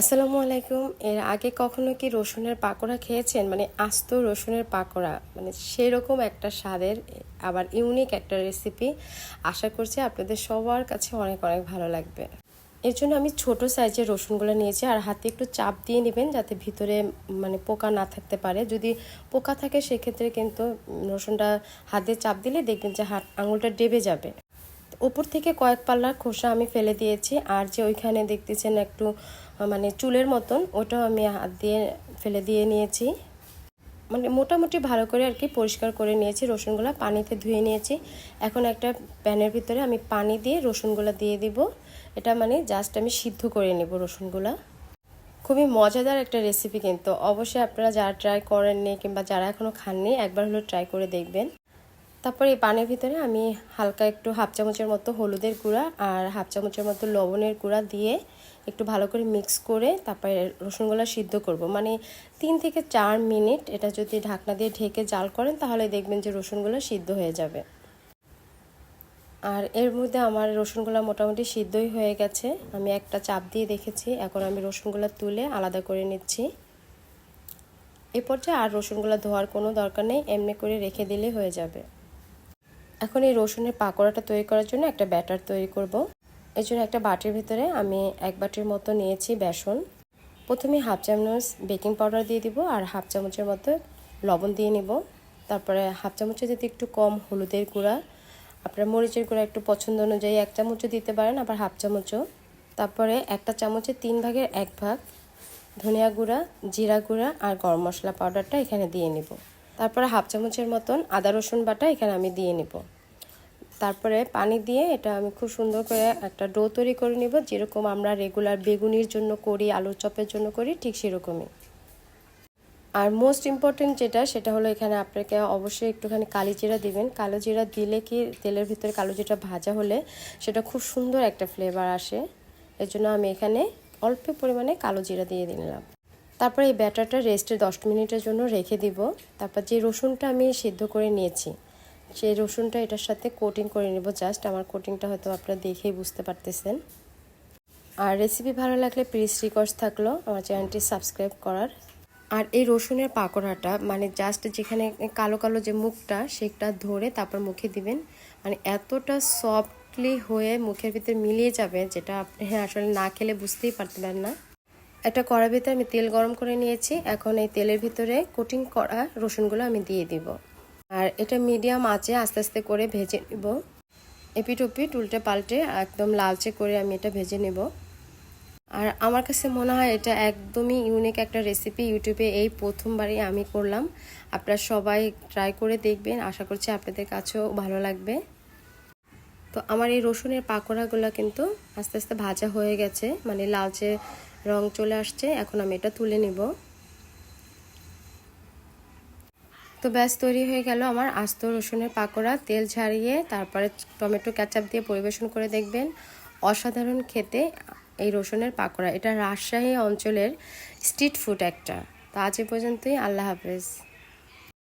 আসসালামু আলাইকুম। এর আগে কখনো কি রসুনের পাকোড়া খেয়েছেন? মানে আস্ত রসুনের পাকোড়া। মানে সেরকম একটা স্বাদের, আবার ইউনিক একটা রেসিপি আশা করছি আপনাদের সবার কাছে অনেক অনেক ভালো লাগবে। এর জন্য আমি ছোট সাইজের রসুনগুলো নিয়েছি, আর হাতে একটু চাপ দিয়ে নেবেন যাতে ভিতরে মানে পোকা না থাকতে পারে। যদি পোকা থাকে, সেক্ষেত্রে কিন্তু রসুনটা হাতে চাপ দিলে দেখবেন যে হাত, আঙুলটা ডেবে যাবে। উপর থেকে কয়েক পাল্লার খোসা আমি ফেলে দিয়েছি, আর যে ওইখানে দেখতেছেন একটু মানে চুলের মতন, ওটাও আমি হাত দিয়ে ফেলে দিয়ে নিয়েছি। মানে মোটামুটি ভালো করে আর কি পরিষ্কার করে নিয়েছি, রসুনগুলো পানিতে ধুয়ে নিয়েছি। এখন একটা প্যানের ভিতরে আমি পানি দিয়ে রসুনগুলো দিয়ে দিব। এটা মানে জাস্ট আমি সিদ্ধ করে নেব রসুনগুলা। খুবই মজাদার একটা রেসিপি কিন্তু। অবশ্যই আপনারা যারা ট্রাই করেননি কিংবা যারা এখনও খাননি, একবার হলো ট্রাই করে দেখবেন। তারপর এই পানির ভিতরে আমি হালকা একটু হাফ চামচের মতো হলুদের গুঁড়া আর হাফ চামচের মতো লবণের গুঁড়া দিয়ে একটু ভালো করে মিক্স করে তারপরে রসুনগুলো সিদ্ধ করব। মানে তিন থেকে চার মিনিট এটা যদি ঢাকনা দিয়ে ঢেকে জাল করেন তাহলে দেখবেন যে রসুনগুলো সিদ্ধ হয়ে যাবে। আর এর মধ্যে আমার রসুনগুলো মোটামুটি সিদ্ধই হয়ে গেছে। আমি একটা চাপ দিয়ে দেখেছি, এখন আমি রসুনগুলো তুলে আলাদা করে নিচ্ছি। এ পর্যায়ে আর রসুনগুলো ধোয়ার কোনো দরকার নেই, এমনি করে রেখে দিলে হয়ে যাবে। এখন এই রসুনের পাকোড়াটা তৈরি করার জন্য একটা ব্যাটার তৈরি করব। এই জন্য একটা বাটির ভিতরে আমি এক বাটির মতো নিয়েছি বেসন। প্রথমে হাফ চামচ বেকিং পাউডার দিয়ে দিব আর হাফ চামচের মতো লবণ দিয়ে নিব। তারপরে হাফ চামচের যদি একটু কম হলুদের গুঁড়া, আপনার মরিচের গুঁড়া একটু পছন্দ অনুযায়ী এক চামচও দিতে পারেন, আবার হাফ চামচও। তারপরে একটা চামচের তিন ভাগের এক ভাগ ধনিয়া গুঁড়া, জিরা গুঁড়া আর গরম মশলা পাউডারটা এখানে দিয়ে নিব। তারপরে হাফ চামচের মতন আদা রসুন বাটা এখানে আমি দিয়ে নিব। তারপরে পানি দিয়ে এটা আমি খুব সুন্দর করে একটা ডো তৈরি করে নিব। যেরকম আমরা রেগুলার বেগুনির জন্য করি, আলুর চপের জন্য করি, ঠিক সেরকমই। আর মোস্ট ইম্পর্টেন্ট যেটা, সেটা হলো এখানে আপনাকে অবশ্যই একটুখানি কালি জিরা দিবেন। কালো জিরা দিলে কি তেলের ভিতরে কালো জিরা ভাজা হলে সেটা খুব সুন্দর একটা ফ্লেভার আসে। এর জন্য আমি এখানে অল্প পরিমাণে কালো জিরা দিয়ে দিলাম। তারপর এই ব্যাটারটা রেস্টে দশ মিনিটের জন্য রেখে দিব। তারপর যে রসুনটা আমি সিদ্ধ করে নিয়েছি, সেই রসুনটা এটার সাথে কোটিং করে নেব জাস্ট আমার কোটিংটা হয়তো আপনারা দেখেই বুঝতে পারতেছেন। আর রেসিপি ভালো লাগলে প্লিজ রিকোয়েস্ট থাকল আমার চ্যানেলটি সাবস্ক্রাইব করার। আর এই রসুনের পাকোড়াটা মানে জাস্ট যেখানে কালো কালো যে মুখটা, সেটা ধরে তারপর মুখে দিবেন। মানে এতটা সফটলি হয়ে মুখের ভিতরে মিলিয়ে যাবে যেটা আপনি আসলে না খেলে বুঝতেই পারতেন না। একটা কড়ার ভিতরে আমি তেল গরম করে নিয়েছি। এখন এই তেলের ভিতরে কোটিং করা রসুনগুলো আমি দিয়ে দিব। আর এটা মিডিয়াম আঁচে আস্তে আস্তে করে ভেজে নিব। এপিট ওপিট উল্টে পাল্টে একদম লালচে করে আমি এটা ভেজে নেব। আর আমার কাছে মনে হয় এটা একদমই ইউনিক একটা রেসিপি ইউটিউবে এই প্রথমবারই আমি করলাম। আপনারা সবাই ট্রাই করে দেখবেন। আশা করছি আপনাদের কাছেও ভালো লাগবে। তো আমার এই রসুনের পাকোড়াগুলো কিন্তু আস্তে আস্তে ভাজা হয়ে গেছে। মানে লালচে রং চলে আসছে, এখন আমি এটা তুলে নিব। তো ব্যাস, তৈরি হয়ে গেল আমার আস্ত রসুনের পাকোড়া। তেল ছাড়িয়ে তারপরে টমেটো ক্যাচাপ দিয়ে পরিবেশন করে দেখবেন। অসাধারণ খেতে এই রসুনের পাকোড়া। এটা রাজশাহী অঞ্চলের স্ট্রিট ফুড একটা। তো আজ এ পর্যন্তই, আল্লাহ হাফেজ।